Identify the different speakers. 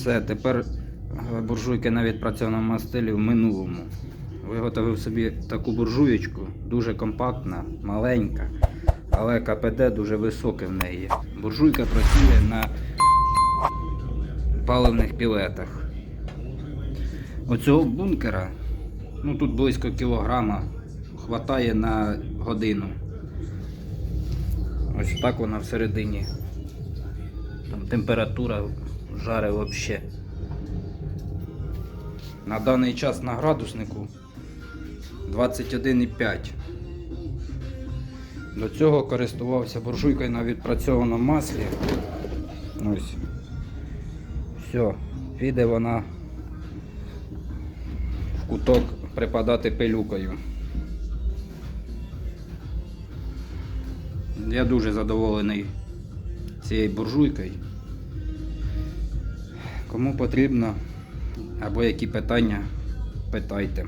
Speaker 1: Все, тепер е, буржуйки на відпрацьованому мастилі в минулому. Виготовив собі таку буржуєчку, дуже компактна, маленька, але КПД дуже високе в неї. Буржуйка працює на паливних пілетах. Оцього бункера, ну тут близько кілограма, хватає на годину. Ось так вона всередині. Там температура жаре взагалі. На даний час на градуснику 21,5. До цього користувався буржуйкою на відпрацьованому маслі. Ось. Все, піде вона в куток припадати пилюкою. Я дуже задоволений цією буржуйкою. Кому потрібно або які питання, питайте.